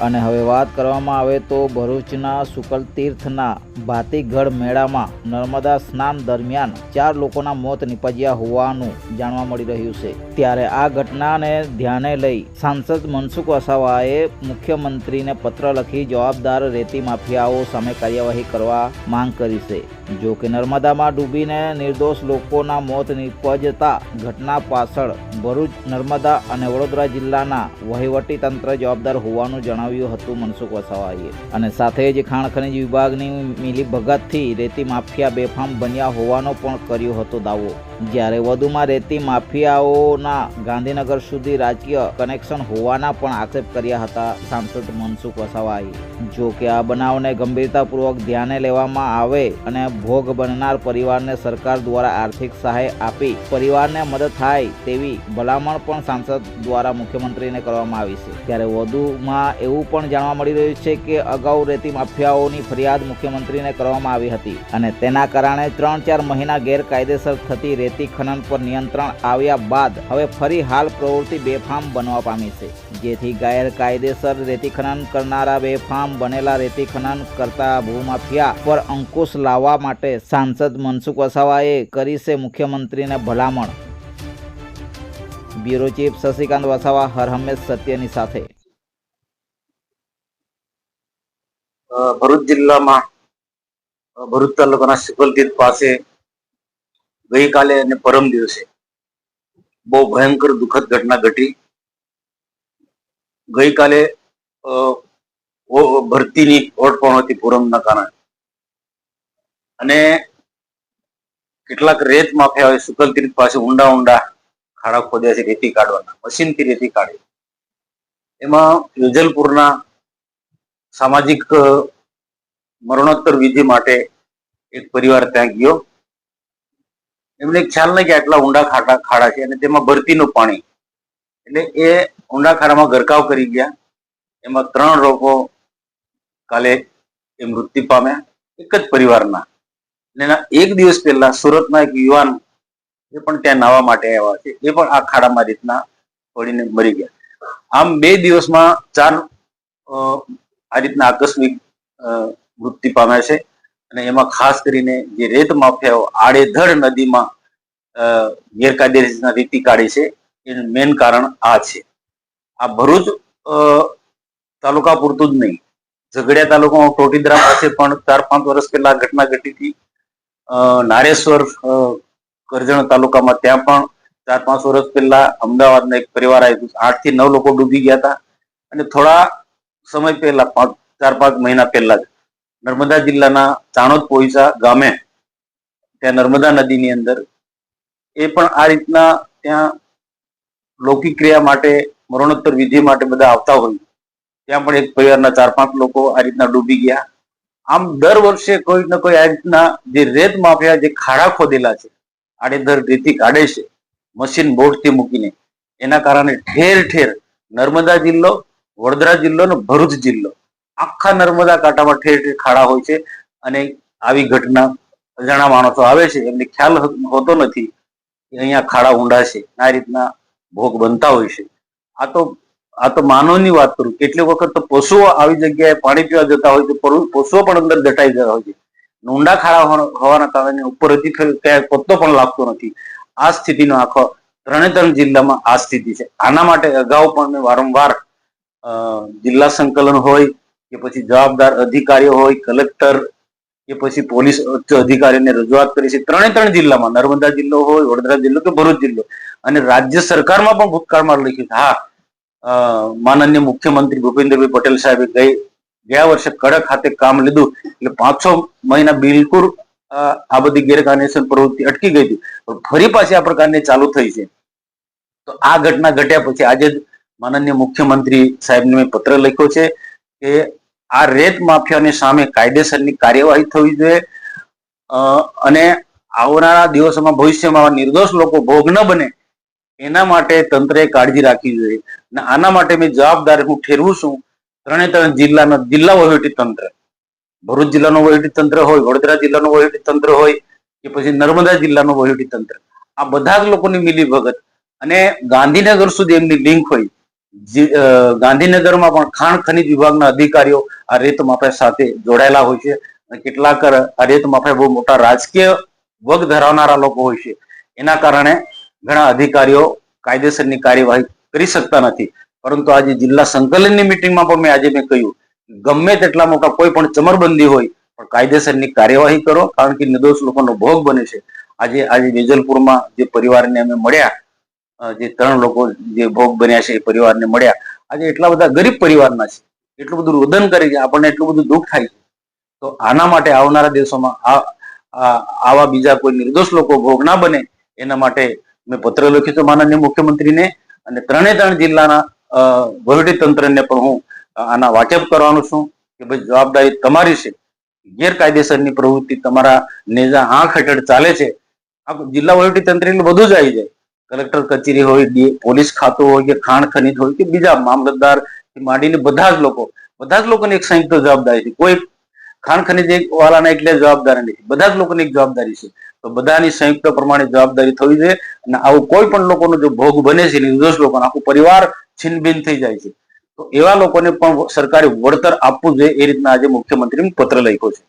અને હવે વાત કરવામાં આવે તો ભરૂચના શુકલ તીર્થના ભાતીગઢ મેળામાં નર્મદા સ્નાન દરમિયાન ચાર લોકોના મોત નિપજ્યા હોવાનું જાણવા મળી રહ્યું છે. ત્યારે આ ઘટનાને ધ્યાને લઈ સાંસદ મનસુખ વસાવાએ મુખ્યમંત્રીને પત્ર લખી જવાબદાર રેતી માફિયાઓ સામે કાર્યવાહી કરવા માંગ કરી છે. જો કે નર્મદામાં ડૂબીને નિર્દોષ લોકોના મોત નિપજતા ઘટના પાછળ ભરૂચ, નર્મદા અને વડોદરા જિલ્લાના વહીવટી તંત્ર જવાબદાર હોવાનું જણાવ્યું હતું મનસુખ વસાવાએ. અને સાથે જ ખાણ ખનિજ વિભાગની મિલીભગતથી રેતી માફિયા બેફામ બન્યા હોવાનો પણ કર્યો હતો દાવો. જ્યારે વધુમાં રેતી માફિયાઓના ગાંધીનગર સુધી રાજકીય કનેક્શન હોવાના પણ આક્ષેપ કર્યા હતા સાંસદ મનસુખ વસાવાએ. જો કે આ બનાવને ગંભીરતાપૂર્વક ધ્યાને લેવામાં આવે અને ભોગ બનનાર પરિવારને સરકાર દ્વારા આર્થિક સહાય આપી પરિવારને મદદ થાય તેવી ભલામણ પણ સાંસદ દ્વારા મુખ્યમંત્રીને કરવામાં આવી છે. ત્યારે વધુમાં એવું પણ જાણવા મળી રહ્યું છે કે અગાઉ રેતી માફિયાઓની ફરિયાદ મુખ્યમંત્રીને કરવામાં આવી હતી અને તેના કારણે ત્રણ ચાર મહિના ગેરકાયદેસર થતી રેતી ખનન પર નિયંત્રણ આવ્યા બાદ હવે ફરી હાલ પ્રવૃત્તિ બેફામ બનવા પામી છે. જેથી ગેરકાયદેસર રેતી ખનન કરનારા બેફામ બનેલા રેતી ખનન કરતા ભૂમાફિયા પર અંકુશ લાવવા માટે સાંસદ મનસુખ વસાવાએ કરી છે મુખ્યમંત્રીને ભલામણ. બ્યુરો ચીફ શશિકાંત વસાવા, હર સત્યની સાથે. ભરૂચ જિલ્લામાં ભરૂચ તાલુકાના શુકલતીર્થ પાસે ગઈકાલે અને પરમ દિવસે બહુ ભયંકર દુઃખદ ઘટના ઘટી. ગઈકાલે ભરતીની ઓટ પણ હતી પૂરમના કારણે. અને કેટલાક રેત માફિયાઓએ શુકલતીર્થ પાસે ઊંડા ઊંડા ખાડા ખોદ્યા છે, રેતી કાઢવાના, મશીનથી રેતી કાઢી. એમાં યુજલપુરના સામાજિક મરણોત્તર વિધિ માટે એક પરિવાર ત્યાં ગયો. એમને ખ્યાલ નહીં કે આટલા ઊંડા ખાડા ખાડા છે અને તેમાં ભરતીનું પાણી. એટલે એ ઊંડા ખાડામાં ગરકાવ કરી ગયા. એમાં ત્રણ લોકો કાલે એ મૃત્યુ પામ્યા, એક જ પરિવારના. એના એક દિવસ પહેલા સુરતના એક યુવાન એ પણ ત્યાં નાવા માટે આવ્યા છે. એ પણ આ ખાડામાં રીતના પડીને મરી ગયા. આમ બે દિવસમાં ચાર આ રીતના આકસ્મિક મૃત્યુ પામ્યા છે. અને એમાં ખાસ કરીને જે રેત માફિયાઓ આડેધડ નદીમાં અ, ગેરકાયદેસર રીતિ કાઢી છે એનું મેન કારણ આ છે. આ ભરૂચ તાલુકા પૂરતું જ નહીં. ઝઘડિયા તાલુકામાં ટોટીદ્રા પાસે પણ ચાર પાંચ વર્ષ પહેલા ઘટના ઘટી હતી. નારેશ્વર કરજણ તાલુકામાં ત્યાં પણ ચાર પાંચ વર્ષ પહેલા અમદાવાદના એક પરિવાર આવ્યું આઠથી નવ લોકો ડૂબી ગયા હતા. અને થોડા સમય પહેલા પાંચ ચાર પાંચ મહિના પહેલા જ નર્મદા જિલ્લાના ચાણોદ પોઈસા ગામે, ત્યાં નર્મદા નદીની અંદર એ પણ આ રીતના ત્યાં લૌકિક ક્રિયા માટે, મરણોત્તર વિધિ માટે બધા આવતા હોય. ત્યાં પણ એક પરિવારના ચાર પાંચ લોકો આ રીતના ડૂબી ગયા. આમ દર વર્ષે કોઈ ને કોઈ આ રીતના જે રેત માફિયા જે ખાડા ખોદેલા છે આડેધર રેતી કાઢે છે, મશીન બોટથી મૂકીને, એના કારણે ઠેર ઠેર નર્મદા જિલ્લો, વડોદરા જિલ્લો અને ભરૂચ જિલ્લો આખા નર્મદા કાંઠામાં ઠેર ઠેર ખાડા હોય છે અને આવી ઘટના અજાણા માણસો આવે છે. એમને ખ્યાલ હોતો નથી કે અહીંયા ખાડા ઊંડા છે આ રીતના ભોગ બનતા હોય છે. આ તો આ તો માનવની વાત કરું. કેટલીક વખત તો પશુઓ આવી જગ્યાએ પાણી પીવા જતા હોય તો પશુ- પશુઓ પણ અંદર દટાઈ જતા હોય છે. ઊંડા ખાડા હોવાના કારણે ઉપર હજી ક્યાંય પત્તો પણ લાગતો નથી. આ સ્થિતિનો આખો ત્રણે ત્રણ જિલ્લામાં આ સ્થિતિ છે. આના માટે અગાઉ પણ મેં વારંવાર જિલ્લા સંકલન હોય કે પછી જવાબદાર અધિકારીઓ હોય, કલેક્ટર, કે પછી પોલીસ અધિકારીને રજૂઆત કરી છે. ત્રણે ત્રણ જિલ્લામાં, નર્મદા જિલ્લો હોય, વડોદરા જિલ્લો કે ભરૂચ જિલ્લો. અને રાજ્ય સરકારમાં પણ ભૂતકાળમાં લખ્યું હા માનનીય મુખ્યમંત્રી ભૂપેન્દ્રભાઈ પટેલ સાહેબે ગઈ, ગયા વર્ષે કડક હાથે કામ લીધું. એટલે પાંચ છ મહિના બિલકુલ આ બધી ગેરકાયદેસર પ્રવૃત્તિ અટકી ગઈ હતી. પણ ફરી પાછી આ પ્રકારની ચાલુ થઈ છે. તો આ ઘટના ઘટ્યા પછી આજે જ માનનીય મુખ્યમંત્રી સાહેબને મેં પત્ર લખ્યો છે કે આ રેત માફિયાની સામે કાયદેસરની કાર્યવાહી થવી જોઈએ. અને આવનારા દિવસોમાં ભવિષ્યમાં નિર્દોષ લોકો ભોગ ન બને, એના માટે તંત્રએ કાળજી રાખવી જોઈએ. અને આના માટે મેં જવાબદાર હું ઠેરવું છું ત્રણે ત્રણ જિલ્લાના જિલ્લા વહીવટી તંત્ર. ભરૂચ જિલ્લાનું વહીવટી તંત્ર હોય, વડોદરા જિલ્લાનું વહીવટી તંત્ર હોય, કે પછી નર્મદા જિલ્લાનું વહીવટી તંત્ર. આ બધા જ લોકોની મિલી ભગત અને ગાંધીનગર સુધી એમની લિંક હોય ગાંધીનગરમાં પણ ખાણ ખનીજ વિભાગના અધિકારીઓ આ રેત માફિયા સાથે જોડાયેલા હોય છે અને કેટલાક આ રેત માફિયા બહુ મોટા રાજકીય વગ ધરાવનારા લોકો હોય છે. એના કારણે ઘણા અધિકારીઓ કાયદેસરની કાર્યવાહી કરી શકતા નથી. પરંતુ આજે જિલ્લા સંકલનની મિટિંગમાં પણ મેં આજે મેં કહ્યું ગમે તેટલા મોટા કોઈ પણ ચમરબંધી હોય, પણ કાયદેસરની કાર્યવાહી કરો, કારણ કે નિર્દોષ લોકોનો ભોગ બને છે. આજે આજે વેજલપુરમાં જે પરિવારને અમે મળ્યા જે ત્રણ લોકો જે ભોગ બન્યા છે એ પરિવારને મળ્યા. આજે એટલા બધા ગરીબ પરિવારના છે. એટલું બધું રુદન કરે છે. આપણને એટલું બધું દુઃખ થાય છે. તો આના માટે આવનારા દિવસોમાં આ આવા બીજા કોઈ નિર્દોષ લોકો ભોગ ના બને, એના માટે મેં પત્ર લખ્યું તો માનનીય મુખ્યમંત્રીને. અને ત્રણે ત્રણ જિલ્લાના વહીવટી તંત્રને પણ હું આના વાકેફ કરવાનું છું કે ભાઈ જવાબદારી તમારી છે. ગેરકાયદેસરની પ્રવૃત્તિ તમારા નેજા આંખ હેઠળ ચાલે છે. આ જિલ્લા વહીવટી એટલે બધું જ આવી જાય. કલેક્ટર કચેરી હોય પોલીસ ખાતું હોય કે ખાણ ખનીજ હોય કે બીજા મામલતદાર માંડીને બધા જ લોકો, બધા જ લોકોની એક સંયુક્ત જવાબદારી છે. કોઈ ખાણ ખનીજ વાળાના એટલે જવાબદારી નથી. બધા જ લોકોની એક જવાબદારી છે. તો બધાની સંયુક્ત પ્રમાણે જવાબદારી થવી જોઈએ અને આવું કોઈ પણ લોકોનો જો ભોગ બને છે, નિર્દોષ લોકોનો, આખું પરિવાર છિનભિન થઈ જાય છે. તો એવા લોકોને પણ સરકારે વળતર આપવું જોઈએ એ રીતના આજે મુખ્યમંત્રીને પત્ર લખ્યો છે.